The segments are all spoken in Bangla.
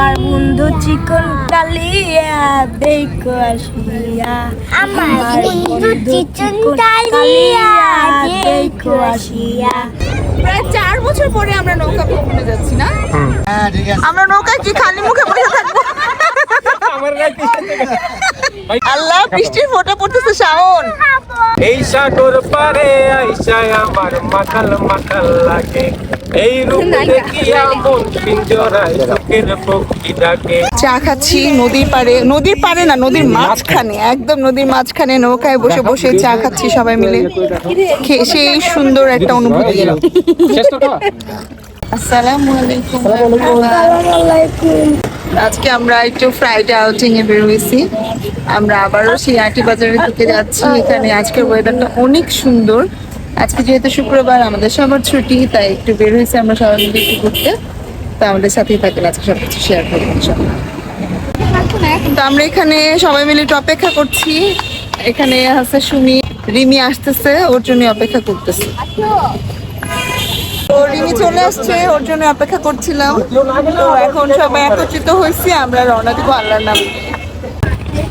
আমার বন্ধু চিকন কালিয়া দেখো আসিয়া। আমার বন্ধু চিকন কালিয়া দেখো আসিয়া। প্রায় চার বছর পরে আমরা নৌকা ভ্রমণে যাচ্ছি না? আমরা নৌকায় কি খালি মুখে বসে থাকব? আল্লাহ বৃষ্টির ফোঁটা পড়তেছে শাওন। এই সাগর পারে আইসায় আমার মাখাল মাখাল লাগে। এই রূপ দেখিয়া মন পিঞ্জরায় চোখের পক্ষী ডাকে। চা খাচ্ছি নদীর পারে নদীর পারে না নদীর মাঝখানে একদম নদীর মাঝখানে নৌকায় বসে বসে চা খাচ্ছি সবাই মিলে। খেয়ে সেই সুন্দর একটা অনুভূতি। আসসালামু আলাইকুম। আজকে আমরা একটু ফ্রাইডে আউটিং এ বের হয়েছি আমরা আবারও সেই আটি বাজারের দিকে যাচ্ছি। এখানে আজকের ওয়েদারটা অনেক সুন্দর। আজকে যেহেতু শুক্রবার, আমাদের সবার ছুটি, তাই একটু বের হয়েছে আমরা সবাই মিলে একটু ঘুরতে। তো আমাদের সাথেই থাকেন, আজকে সব কিছু শেয়ার করব ইনশাআল্লাহ। তো আমরা এখানে সবাই মিলে একটু অপেক্ষা করছি। এখানে আছে সুমি, রিমি আসতেছে, ওর জন্য অপেক্ষা করতেছে। রিমি চলে আসছে, ওর জন্য অপেক্ষা করছিলাম। তো এখন সবাই একত্রিত হয়েছি, আমরা রওনা দিব আল্লাহর নামে।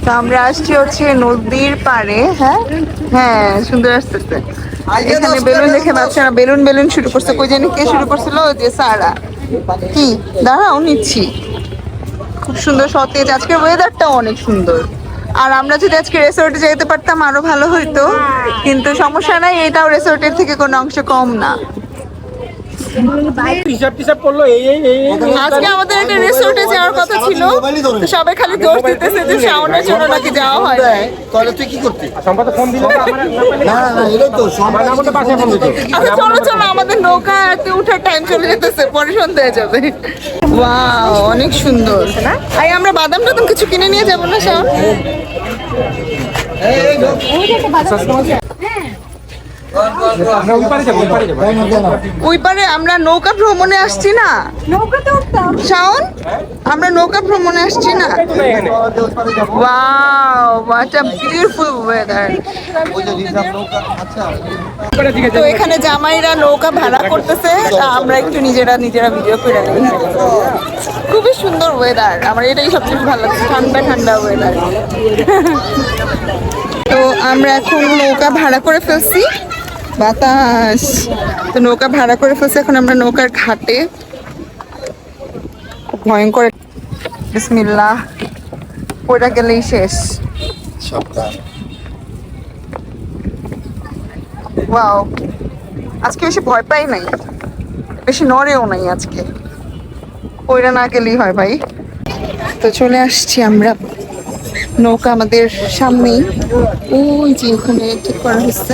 তো আমরা আসছি হচ্ছে নদীর পাড়ে হ্যাঁ? হ্যাঁ সুন্দর আসতেছে। এখানে বেলুন দেখে বাচ্চারা বেলুন বেলুন শুরু করছে। কই জানি কে শুরু করছিল? যে সারা। কি? দাঁড়াও, নিচ্ছি। খুব সুন্দর সতেজ। আজকের ওয়েদারটা অনেক সুন্দর। আর আমরা যদি আজকে রেসর্টে যেতে পারতাম, আরও ভালো হইতো। কিন্তু সমস্যা নাই, এটাও রেসর্টের থেকে কোনো অংশ কম না। হিসাব টিসাব করল এই এই এই এই। আজকে আমাদের একটা রিসোর্টে যাওয়ার কথা ছিল তো সবাই খালি দোষ দিতেছে যে শাওনের জন্য নাকি যাওয়া হয়। তাহলে তুই কি করতি সম্পাদক ফোন দিল না না না তো নাম তো বাসায় ফোন দিত আচ্ছা চলো চলো আমাদের নৌকাতে টাইম চলে যেতেছে পরে সন্ধ্যা হয়ে যাবে ওয়াও অনেক সুন্দর আই আমরা বাদাম টাদাম কিছু কিনে নিয়ে যাব না শাওন ওই পারে যাব ওই পারে আমরা নৌকা ভ্রমণে আসছি না। নৌকাতে উঠতাম শাওন আমরা নৌকা ভ্রমণে আসছি না। না এখানে wow what a beautiful weather তো এখানে জামাইরা নৌকা ভাড়া করতেছে তা আমরা একটু নিজেরা নিজেরা ভিডিও করে নিই। খুবই সুন্দর ওয়েদার আমার এটাই সবচেয়ে ভালো লাগছে ঠান্ডা ঠান্ডা ওয়েদার তো আমরা এখন নৌকা ভাড়া করে ফেলছি। বাতাস। তো নৌকা ভাড়া করে ফেলছে এখন আমরা নৌকার ঘাটে। ভয়ঙ্কর বিসমিল্লাহ। পড়া গেলেই শেষ। ওয়াও। আজকে বেশি ভয় পাই নাই। বেশি নড়েও নাই আজকে। ওইটা না গেলেই হয় ভাই। তো চলে আসছি আমরা। নৌকা আমাদের সামনেই। ওই যে ওখানে ঠিক করা হচ্ছে?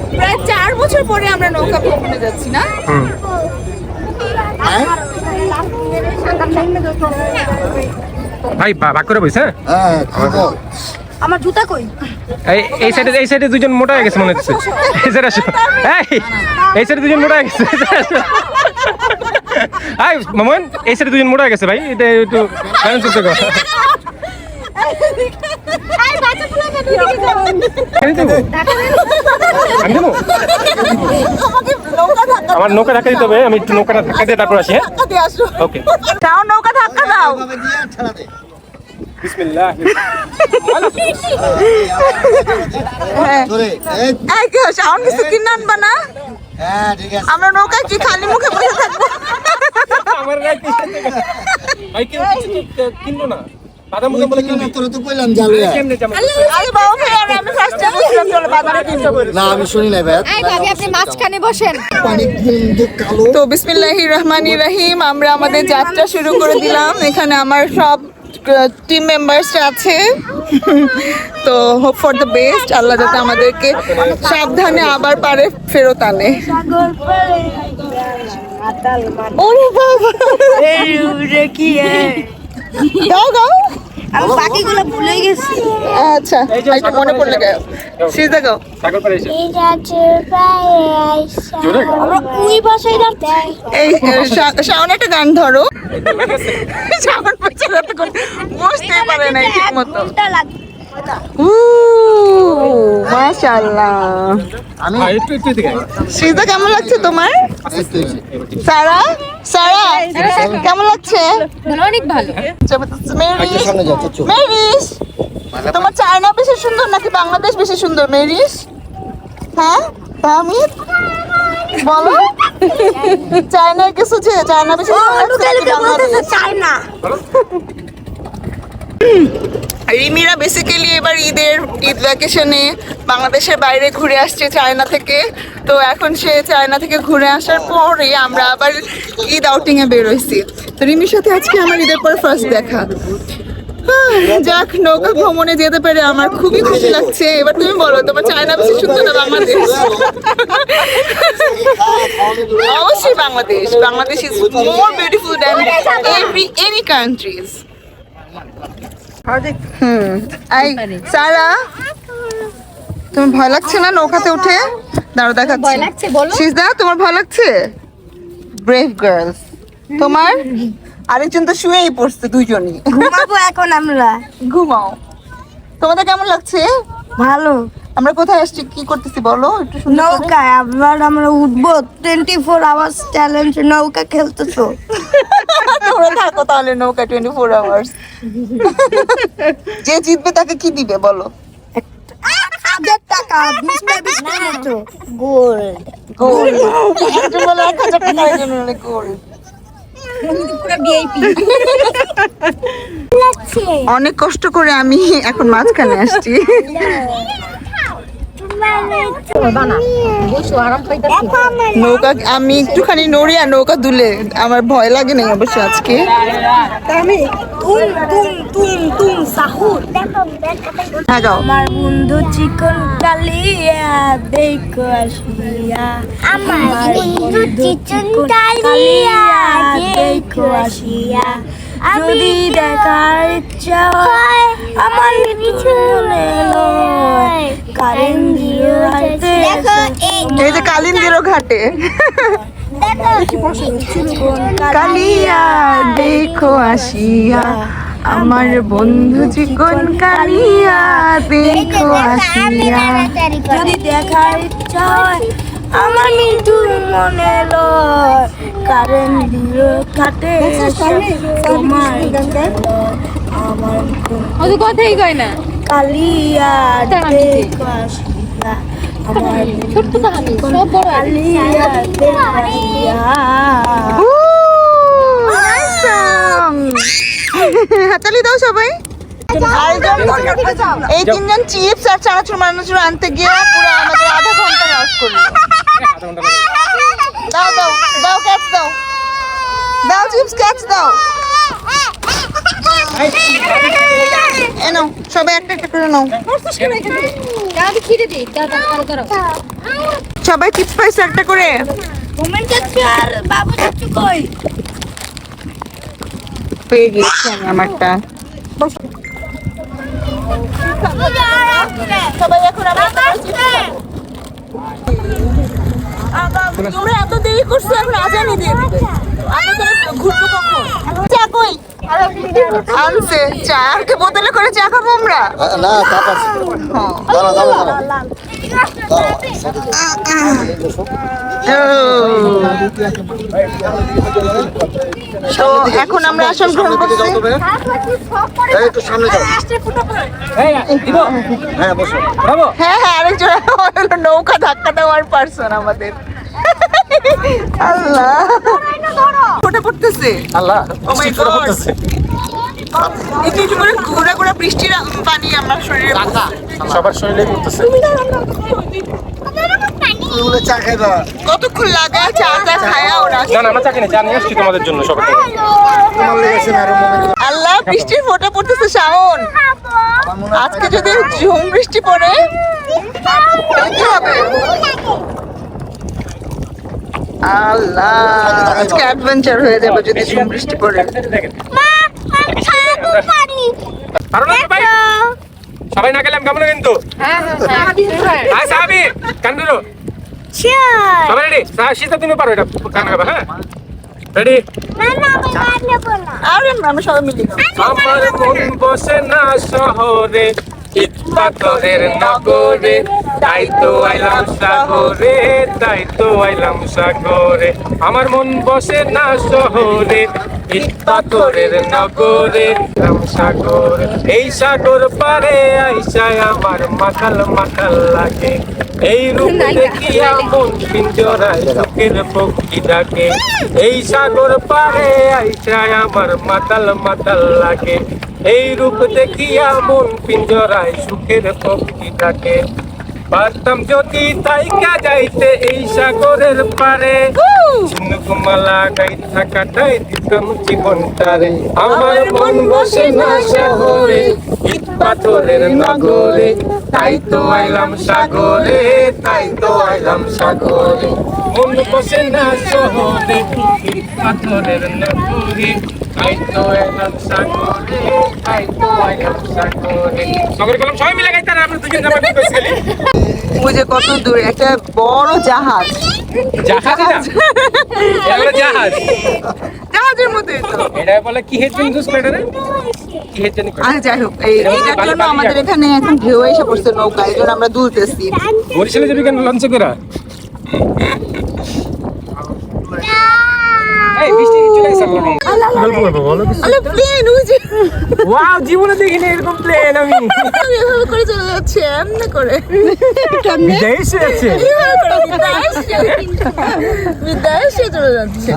প্রায় চার বছর পরে আমরা নৌকা ভ্রমণে যাচ্ছি না? ভাই বা- ভাগ করে বইস হ্যাঁ হ্যাঁ আমার জুতা কই? এই এই সাইডে এই সাইডে দুজন মোটা হয়ে গেছে মনে হচ্ছে। এই সাইডে আসো। এই এই সাইডে দুজন মোটা হয়ে গেছে। হাই মামন এই সাইডে দুজন মোটা হয়ে গেছে ভাই। এটা একটু ব্যালেন্স করতে গো এই বাচ্চাগুলো কেন দিকে যাবেন আমি আমার নৌকা ধাক্কা দিতে হবে আমি একটু নৌকাটা ধাক্কা দিয়ে তারপর আসি হ্যাঁ? ওকে। দাও নৌকা ধাক্কা দাও। হ্যাঁ। আমার কিছু কিনে আনবা না? হ্যাঁ ঠিক আছে আমরা নৌকায় কি খালি মুখে বসে থাকব? আমার কিনবো না? তো কইলাম যাবে কেমনে যাব আরে বাবা ভাই আর আমি ফার্স্ট টাইম বলছিলাম চলো বাজারে কিনবো। না আমি শুনি নাই ভাই। এই ভাবি আপনি মাঝখানে বসেন। পানি কিন্তু কালো। তো বিসমিল্লাহির রহমানির রহিম আমরা আমাদের যাত্রা শুরু করে দিলাম। এখানে আমার সব টিম মেম্বার্স আছে। তো হোপ ফর দ্য বেস্ট আল্লাহ যাতে আমাদেরকে সাবধানে আবার পারে ফেরত আনে। ওরে বাবা। গাও গাও আমি বাকিগুলো ভুলে গেছি। আচ্ছা একটু মনে পড়লে সিজদা গাও এই শাওন একটা গান ধরো। শাওন পারে না ঠিক মতো কেমন লাগছে তোমার। সারা? সারা কেমন লাগছে? অনেক ভালো। মেরিস তোমার চায়না বেশি সুন্দর নাকি বাংলাদেশ বেশি সুন্দর মেরিস? হ্যাঁ? তাহমিদ বলো। চায়নার কিছু যে চায়না বেশি সুন্দর রিমিরা বেসিক্যালি এবার ঈদের, ঈদ ভ্যাকেশনে বাংলাদেশের বাইরে ঘুরে আসছে চায়না থেকে। তো এখন সে চায়না থেকে ঘুরে আসার পরে আমরা আবার ঈদ আউটিং এ বের হইছি তো রিমির সাথে আজকে আমার ঈদের পর ফার্স্ট দেখা। যাক, নৌকা ভ্রমণে যেতে পেরে আমার খুবই খুশি লাগছে। এবার তুমি বলো, তোমার চায়না বেশি সুন্দর না বাংলাদেশ? অবশ্যই Bangladesh. Bangladesh is more beautiful than every any countries hmm. I সারা তোমার ভয় লাগছে না নৌকাতে উঠে? দাঁড়ো দেখাচ্ছি। সিজদা তোমার ভয় লাগছে? ব্রেভ গার্লস তোমার? আরেকজন তো শুয়েই পড়ছে দুইজনই। ঘুমাবো এখন আমরা। ঘুমাও। তোমাদের কেমন লাগছে? ভালো। আমরা কোথায় আসছি কি করতেছি বলো একটু নৌকায় আবার আমরা উঠবো টোয়েন্টি ফোর আওয়ার্স চ্যালেঞ্জ নৌকা খেলতেছো। তোমরা থাকো তাহলে নৌকা টোয়েন্টি ফোর আওয়ার্স যে জিতবে তাকে কি দিবে বলো? হাজার টাকা বিস্কুট বিস্কুট মতো গোল্ড গোল্ড একজন বলে এক হাজার টাকা একজন বলে গোল্ড অনেক কষ্ট করে আমি এখন মাঝখানে আসছি। নৌকা আমি একটুখানি নড়ি আর নৌকা দুলে। আমার ভয় লাগে না অবশ্য আজকে। আমি তুম তুম তুম তুম সাহুর হ্যাঁ আমার বন্ধু চিকন কালিয়া দেখো আসিয়া। আমার বন্ধু চিচন কালিয়া দেখো আসিয়া। যদি দেখার ইচ্ছা হয় আমার এই যে কালিন্দিরও ঘাটে। কালিয়া দেখো আসিয়া আমার বন্ধু চিকন কালিয়া দেখো আসিয়া। যদি দেখার ইচ্ছা হয় আমার মৃত্যুর মনে লয়। কারেন্ট দিয়ে কাটে তোমার আমার কথাই কয় না। কালিয়া আমার ছোট্ট কাহানি সব বড় কালিয়া দেখো আসিয়া হাতালি দাও সবাই। এই তিনজন চিপস আর চানাচুর মানাচুর আনতে গিয়ে পুরো আমাদের আধা ঘণ্টা লস করল। দাও দাও দাও ক্যাচ দাও দাও চিপস ক্যাচ দাও এ নাও সবাই একটা একটা করে নাও সবাই চিপস পাইছে একটা করে পেয়ে গেছি আমি আমারটা সবাই এখন আমার তোমরা এত দেরি করছ এখন আজানি দিয়ে দিবে আপনাদের ঘুরবো কখন আনছে চা আর কি বোতলে করে চা খাব আমরা? না তা পারছি হ্যাঁ। দাঁড়া দাঁড়া এখন আমরা আসন গ্রহণ করছি। এই একটু সামনে যাও। এই হ্যাঁ বসো। হ্যাঁ হ্যাঁ আরেকজন। নৌকা ধাক্কা দেওয়ার পার্সন আমাদের। আল্লাহ। ফোটে পড়তেছে আল্লাহ Oh একটু একটু করে ঘুরে ঘুরে বৃষ্টির পানি আমার শরীরে। সবার শরীরে কতক্ষণ লাগে? চা চা খায়া ওরা না না আমরা চাকরি চা নিয়ে আসছি তোমাদের জন্য সবার আল্লাহ বৃষ্টির ফোঁটা পড়তেছে শাওন। আজকে যদি ঝুম বৃষ্টি পড়ে হবে। আল্লাহ। আজকে অ্যাডভেঞ্চার হয়ে যাবে যদি ঝুম বৃষ্টি পড়ে। পানি না খেলে আমি কেমন কিন্তু। আয় সাহাবি কান্দুরো সবাই রেডি শীতা তুমি পারো এটা। কান খাবে হ্যাঁ? রেডি আরে আমরা সবাই মিলে আমার মন বসে না শহরে। পাথরের নগরে তাই তো আইলাম সাগরে তাই তো আইলাম সাগরে। আমার মন বসে না শহরে পাথরের নগরে আইলাম সাগরে। এই সাগর পারে আইসায় আমার মাখাল মাখাল লাগে। এই রূপ দেখিয়া মন পিঞ্জরায় চোখের পক্ষী ডাকে, এই সাগর পারে আইসায় আমার মাতাল মাতাল লাগে। এই রূপ দেখিয়া মন পিঞ্জরায় সুখের পক্ষী ডাকে। পারতাম যদি তাইকা যাইতে এই সাগরের পারে ঝিনুকমালা গাই থাকাটাই দিতাম জীবনটারে। আমার মন বসে না শহরে, ইট পাথরের নগরে। তাই তো আইলাম সাগরে, তাই তো আইলাম সাগরে। মন বসে না শহরে পাথরের নগরে তাই তো সাগরে তাই তো সাগরে। সাগরে কলম সবাই মিলে গাইতারে আপনি দুজন জামা ঠিক ওই যে কত দূরে একটা বড় জাহাজ। জাহাজ এটা জাহাজ। জাহাজের মধ্যে এটা বলে কি হেড জন্য আরে যাই হোক এই এইটার জন্য আমাদের এখানে এখন ঢেউ এসে পড়ছে নৌকা এই জন্য আমরা দুলতেছি। বরিশালে যাবি কেন লঞ্চে করে? জীবনে দেখিনি এরকম প্লেন আমি। এভাবে করে চলে যাচ্ছে এমনি করে। বিদেশে বিদেশে চলে যাচ্ছে।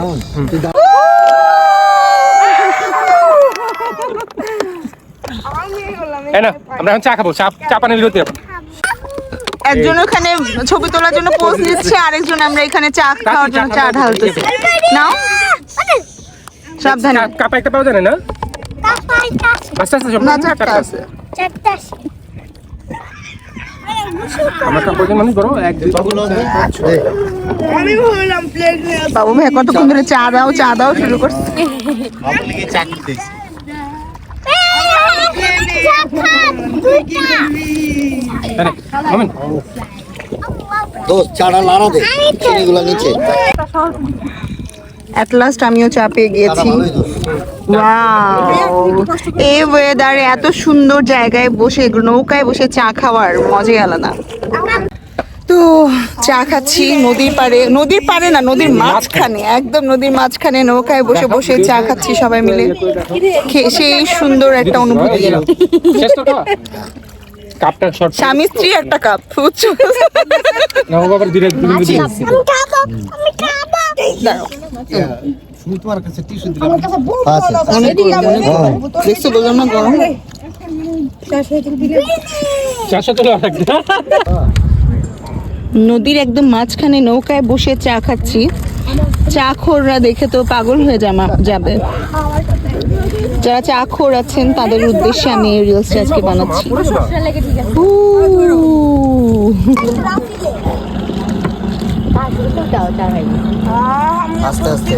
আমরা এখন চা খাব চা চা পানি বিরতি একজন ওখানে ছবি তোলার জন্য পোজ নিচ্ছে আরেকজন আমরা এখানে চা খাওয়ার জন্য চা ঢালতেছি। নাও। সাবধানে। কাপ একটা পাওয়া যায় না? আস্তে আস্তে না চারটা আছে। নিয়ে বাবু ভাই কতক্ষণ ধরে চা দাও চা দাও শুরু করছে। দোস্ত চাটা লাড়া দে। চিনিগুলো নিচে। অ্যাট লাস্ট আমিও চা পেয়ে গিয়েছি। এই ওয়েদারে এত সুন্দর জায়গায় বসে নৌকায় বসে চা খাওয়ার মজাই আলাদা। তো চা খাচ্ছি নদীর পাড়ে নদীর পাড়ে না নদীর মাঝখানে। একদম নদীর মাঝখানে নৌকায় বসে বসে চা খাচ্ছি সবাই মিলে। সেই সুন্দর একটা অনুভূতি? কাপটা শর্ট স্বামী স্ত্রী একটা কাপ বুঝছ? না ও বাবার ধীরে ধীরে ধীরে দাঁড়াও। তুমি তোমার কাছে টিস্যু দিলাম আচ্ছা। দেখছ বললাম না গরম চারশো তো লাগবে নদীর একদম মাঝখানে নৌকায় বসে চা খাচ্ছি। চা খোররা দেখে তো পাগল হয়ে যাবে। যারা চা খোর আছেন তাদের উদ্দেশ্যে আমি এই রিলসটা আজকে বানাচ্ছি। আস্তে আস্তে।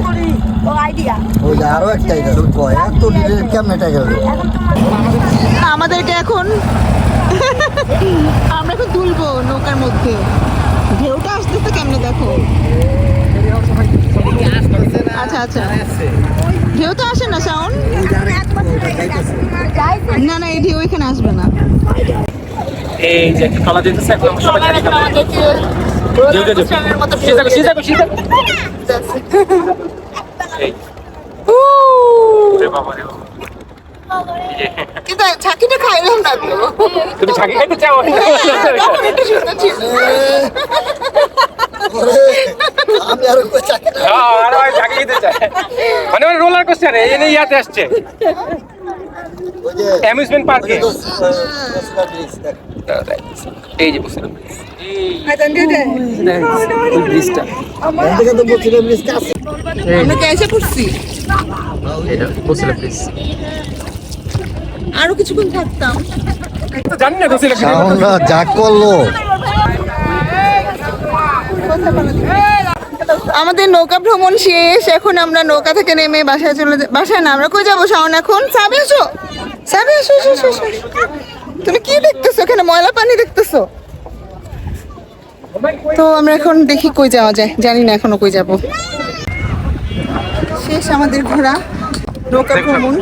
আমাদেরকে এখন আমরা এখন তুলবো নৌকার মধ্যে। ঢেউটা আসতেছে কেমনে দেখো? আচ্ছা আচ্ছা। ঢেউ তো আসে না সাউন্ড না না এই ঢেউ এখানে আসবে না। এই যে একটা তলা দিতেছে এখন আমরা সবাই জানি খাইলাম না তো। তুমি ছাকি খাইতে চাও? আমি আরও চাকরি হ্যাঁ। মানে ওই রোলার কোস্টার এই নিয়ে ইয়াতে আসছে অ্যামিউজমেন্ট পার্কে এই যে বুঝলাম আরও কিছুক্ষণ থাকতাম জানি না যা করল আমাদের নৌকা ভ্রমণ শেষ এখন আমরা নৌকা থেকে নেমে বাসায় চলে বাসায় না আমরা কই যাব শাওন এখন? সাবে এসো। সাবে এসো, এসো তুমি কি দেখতেছো এখানে? ময়লা পানি দেখতেছো? তো আমরা এখন দেখি কই যাওয়া যায়। জানি না এখনও কই যাব। শেষ আমাদের ঘোরা নৌকা ভ্রমণ।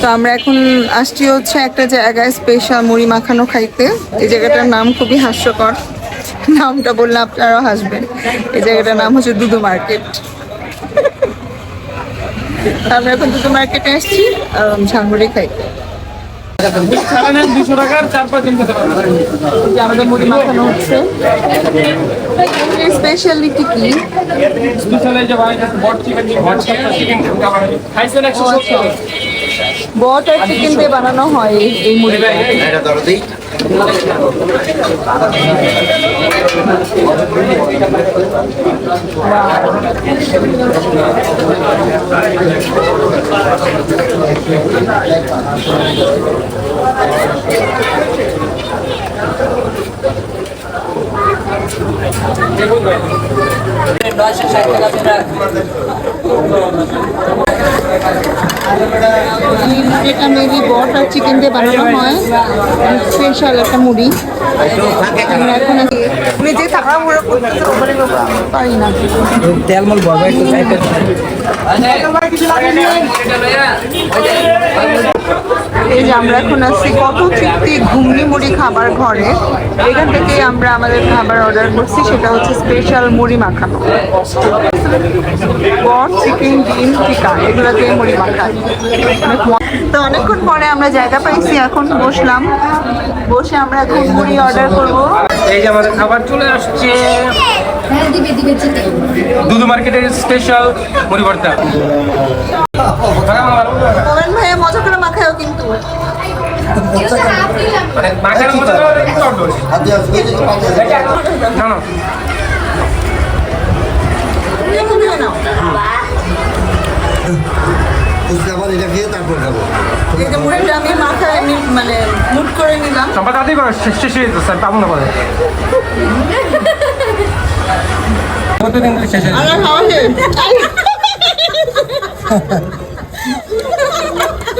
তো আমরা এখন আসছি হচ্ছে একটা জায়গায় স্পেশাল মুড়ি মাখানো খাইতে। এই জায়গাটার নাম খুবই হাস্যকর। নামটা বললে আপনারাও হাসবেন এই জায়গাটার নাম হচ্ছে দুদু মার্কেট। আমরা এখন দুদু মার্কেটে আসছি আহ, ঝালমুড়ি খাইতে দুশো টাকার চার পাঁচ দিন খেতে পারবেন আমাদের মুড়ি মাখানো হচ্ছে স্পেশালিটি কি স্পেশাল এই যে ভাই বট চিকেন বট চিকেন। খাইছেন একশো সত্তর বট আর চিকেন দিয়ে বানানো হয় এই- এই মুড়িটা দিই। এটা মেবি বট আর চিকেন দিয়ে বানানো হয়। স্পেশাল একটা মুড়ি। আমরা এখন পারি না এই যে আমরা এখন আছি কত তৃপ্তি ঘুমনি মুড়ি খাবার ঘরে। এখান থেকে আমরা আমাদের খাবার অর্ডার করছি সেটা হচ্ছে স্পেশাল মুড়ি মাখানো। বট চিকেন ডিম টিকা এগুলো দিয়ে মুড়ি মাখায়। অনেক তো অনেকক্ষণ পরে আমরা জায়গা পাইছি এখন বসলাম। বসে আমরা এখন মুড়ি অর্ডার করব। এই যে আমাদের খাবার চলে আসছে। দুধু মার্কেটের স্পেশাল মুড়ি ভর্তা। মোমেন ভাইয়া মজা করে মাখায়ও কিন্তু। আবার এটা খেয়ে তারপর খাব আমি আমি মানে মুট করে নিলাম করো শেষ শেষ হয়ে যেত স্যার পাবো না পরে কতদিন শেষ হয়ে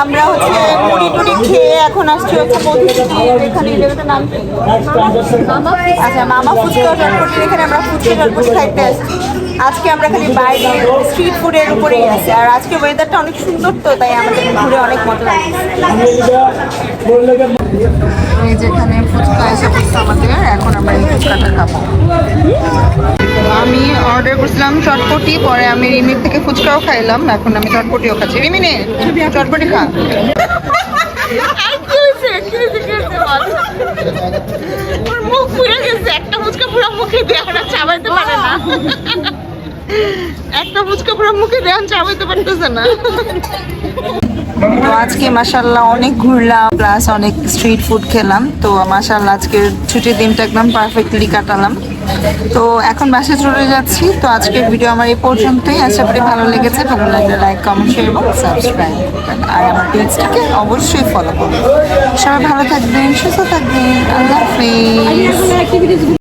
আমরা হচ্ছে মুড়ি টুড়ি খেয়ে এখন আসছি হচ্ছে মধুচন্দ্রিমার এখানে জায়গাটার নাম আচ্ছা মামা ফুচকা চটপটি এখানে আমরা ফুচকা চটপটি খাইতে আসছি। আজকে আমরা খালি বাইরে স্ট্রিট ফুডের উপরেই আছি। আর আজকে ওয়েদারটা অনেক সুন্দর তো তাই আমাদের ঘুরে অনেক মজা লাগছে। এই যেখানে ফুচকা এসে পড়ছে আমাদের এখন আমরা এই ফুচকাটা খাব। আমি অর্ডার করছিলাম চটপটি পরে আমি রিমির থেকে ফুচকাও খাইলাম এখন আমি চটপটিও খাচ্ছি। রিমি নে চটপটি খা। পুড়ে গেছে। একটা ফুচকা পুরো মুখে দিয়ে চাবাইতে পারে না। একটা ফুচকা পুরো মুখে দেওয়া চাবাইতে পারতেছে না। তো আজকে মাসাল্লাহ অনেক ঘুরলাম প্লাস অনেক স্ট্রিট ফুড খেলাম। তো মাসাল্লাহ আজকের ছুটির দিনটা একদম পারফেক্টলি কাটালাম। তো এখন বাসায় চলে যাচ্ছি। তো আজকের ভিডিও আমার এই পর্যন্তই। আশা করি ভালো লেগেছে। ভালো লাগলে লাইক কমেন্ট শেয়ার এবং সাবস্ক্রাইব আর আমার পেজটাকে অবশ্যই ফলো করবেন। সবাই ভালো থাকবেন, সুস্থ থাকবেন। আল্লাহ হাফিজ।